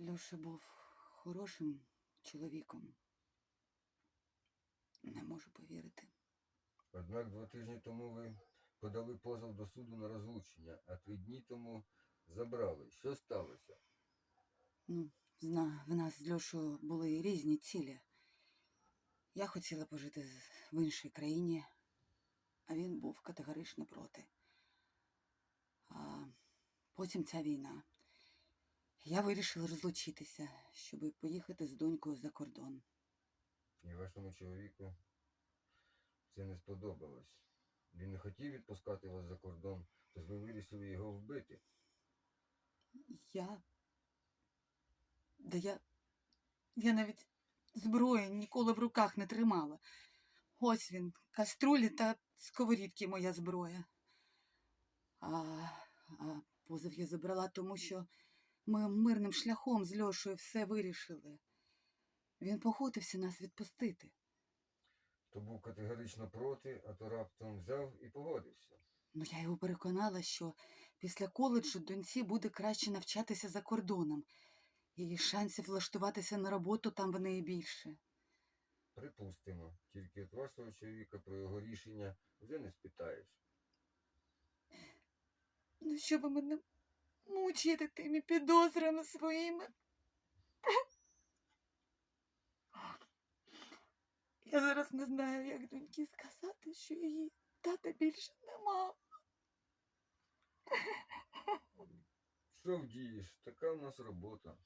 Льоша був хорошим чоловіком. Не можу повірити. Однак два тижні тому ви подали позов до суду на розлучення, а три дні тому забрали. Що сталося? Ну, зна, в нас з Льошою були різні цілі. Я хотіла пожити в іншій країні, а він був категорично проти. А потім ця війна. Я вирішила розлучитися, щоб поїхати з донькою за кордон. І вашому чоловіку це не сподобалось. Він не хотів відпускати вас за кордон, тож ви вирішили його вбити. Я. Да я. Я навіть зброї ніколи в руках не тримала. Ось він, каструлі та сковорідки моя зброя. А, а позов я забрала, тому що ми мирним шляхом з Льошою все вирішили. Він погодився нас відпустити. То був категорично проти, а то раптом взяв і погодився. Ну, я його переконала, що після коледжу доньці буде краще навчатися за кордоном, і шансів влаштуватися на роботу там в неї більше. Припустимо, тільки від вашого чоловіка про його рішення вже не спитаєш. Ну, що ви мене мучите тими підозрами своїми? Я зараз не знаю, як доньки сказати, що її тата більше нема. Що вдієш? Така в нас робота.